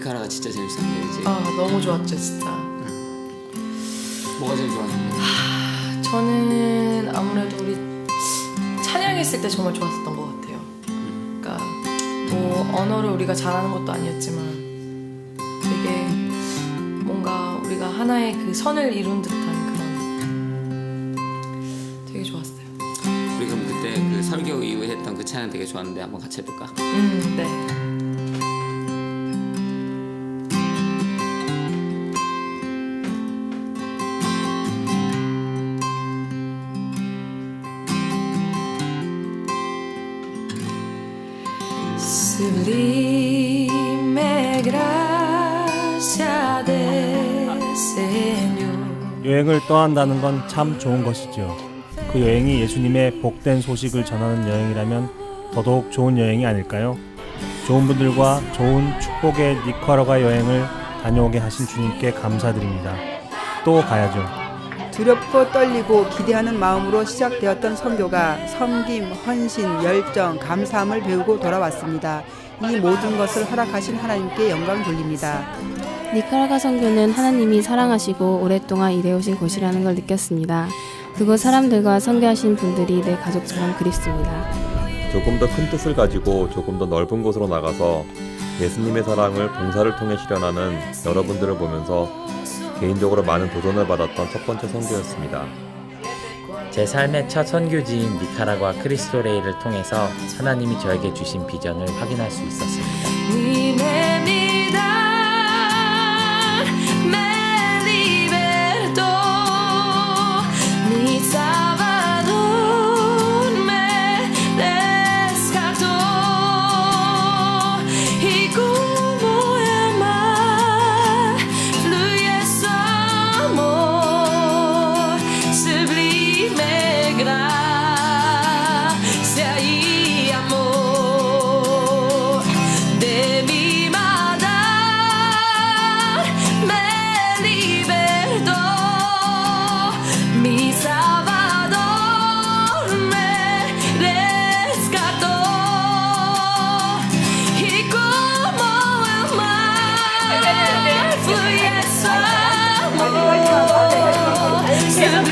니카라가 진짜 재밌었는데 이제 아 너무 좋았죠 진짜. 뭐가 제일 좋았는데? 저는 아무래도 우리 찬양했을 때 정말 좋았었던 것 같아요. 그러니까 뭐 언어를 우리가 잘하는 것도 아니었지만 되게 뭔가 우리가 하나의 그 선을 이룬 듯한 그런 되게 좋았어요. 우리 그럼 그때 그 설교 이후에 했던 그 찬양 되게 좋았는데 한번 같이 해볼까? 음, 네. 여행을 떠난다는 건 참 좋은 것이죠. 그 여행이 예수님의 복된 소식을 전하는 여행이라면 더더욱 좋은 여행이 아닐까요? 좋은 분들과 좋은 축복의 니카라과 여행을 다녀오게 하신 주님께 감사드립니다. 또 가야죠. 두렵고 떨리고 기대하는 마음으로 시작되었던 선교가 섬김, 헌신, 열정, 감사함을 배우고 돌아왔습니다. 이 모든 것을 허락하신 하나님께 영광 돌립니다. 니카라가 선교는 하나님이 사랑하시고 오랫동안 일해오신 곳이라는 걸 느꼈습니다. 그곳 사람들과 선교하신 분들이 내 가족처럼 그립습니다. 조금 더 큰 뜻을 가지고 조금 더 넓은 곳으로 나가서 예수님의 사랑을 봉사를 통해 실현하는 여러분들을 보면서 개인적으로 많은 도전을 받았던 첫 번째 선교였습니다. 제 삶의 첫 선교지인 니카라과 크리스토레이를 통해서 하나님이 저에게 주신 비전을 확인할 수 있었습니다.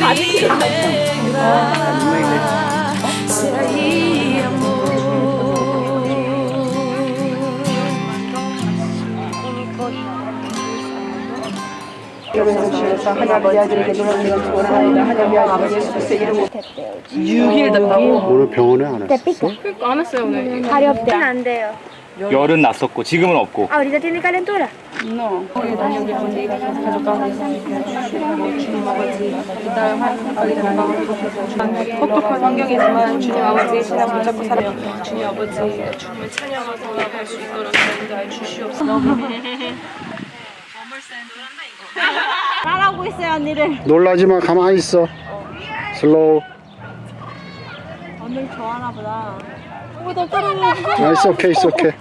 Sublime gracia y 오늘 병원에 안 왔어? 가렵대는 안 돼요. 열은 났었고 지금은 없고 Ah, Ahorita tiene calentura. 혹독한 환경이지만 주님 아버지의 신앙 붙잡고 살아요. 주님 아버지 주님을 찬양하고 나갈 수 있도록 인도해 주시옵소서. 따라오고 있어요, 언니를. 놀라지 마, 가만히 있어. 슬로우. 언니를 좋아하나 보다. 나이스, 오케이, 있어, 오케이.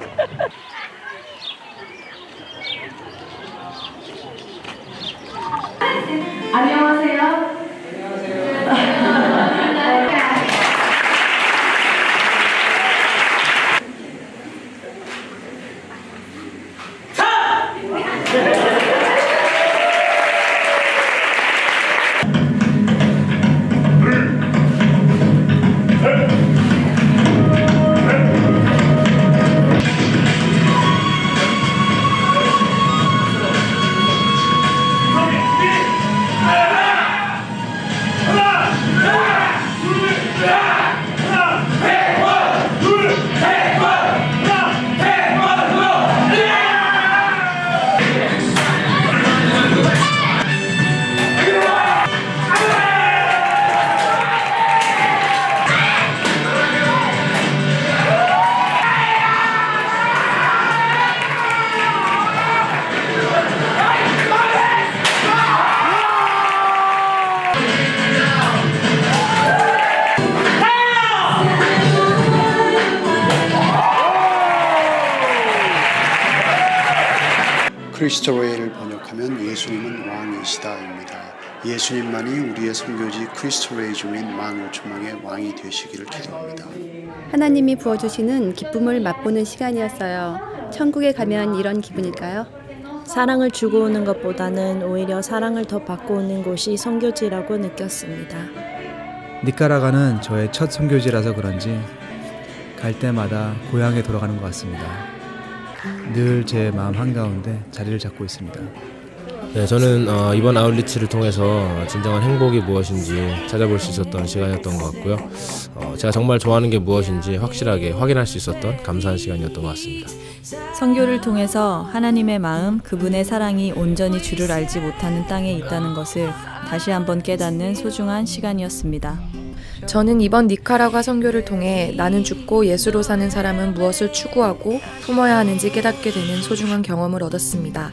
크리스토레이를 번역하면 예수님은 왕이시다입니다. 예수님만이 우리의 선교지 크리스토레이 중인 15,000명의 왕이 되시기를 기도합니다. 하나님이 부어주시는 기쁨을 맛보는 시간이었어요. 천국에 가면 이런 기분일까요? 사랑을 주고 오는 것보다는 오히려 사랑을 더 받고 오는 곳이 선교지라고 느꼈습니다. 니카라가는 저의 첫 선교지라서 그런지 갈 때마다 고향에 돌아가는 것 같습니다. 늘 제 마음 한가운데 자리를 잡고 있습니다. 네, 저는 어, 이번 아웃리치를 통해서 진정한 행복이 무엇인지 찾아볼 수 있었던 시간이었던 것 같고요. 어, 제가 정말 좋아하는 게 무엇인지 확실하게 확인할 수 있었던 감사한 시간이었던 것 같습니다. 선교를 통해서 하나님의 마음, 그분의 사랑이 온전히 주를 알지 못하는 땅에 있다는 것을 다시 한번 깨닫는 소중한 시간이었습니다. 저는 이번 니카라과 선교를 통해 나는 죽고 예수로 사는 사람은 무엇을 추구하고 품어야 하는지 깨닫게 되는 소중한 경험을 얻었습니다.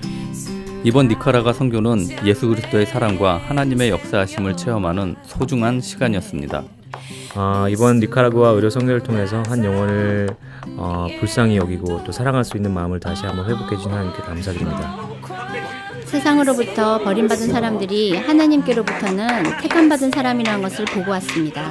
이번 니카라가 선교는 예수 그리스도의 사랑과 하나님의 역사하심을 체험하는 소중한 시간이었습니다. 어, 이번 니카라구아 의료 선교를 통해서 한 영혼을 어, 불쌍히 여기고 또 사랑할 수 있는 마음을 다시 한번 회복해 주신 하나님께 감사드립니다. 세상으로부터 버림받은 사람들이 하나님께로부터는 택함받은 사람이라는 것을 보고 왔습니다.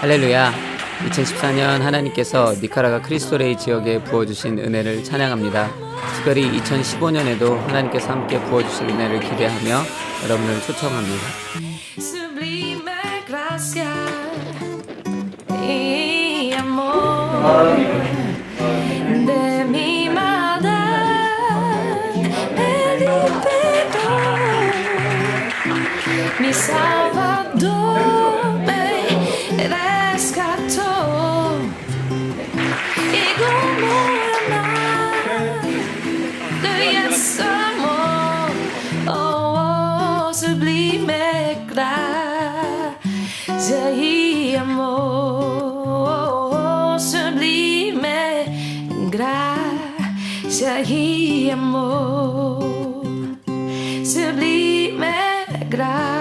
할렐루야. 2014년 하나님께서 니카라가 크리스토레이 지역에 부어주신 은혜를 찬양합니다. 특별히 2015년에도 하나님께서 함께 부어주실 은혜를 기대하며 여러분을 초청합니다. Salvador regla. J'ai amour sublime et gras. J'ai amour sublime et.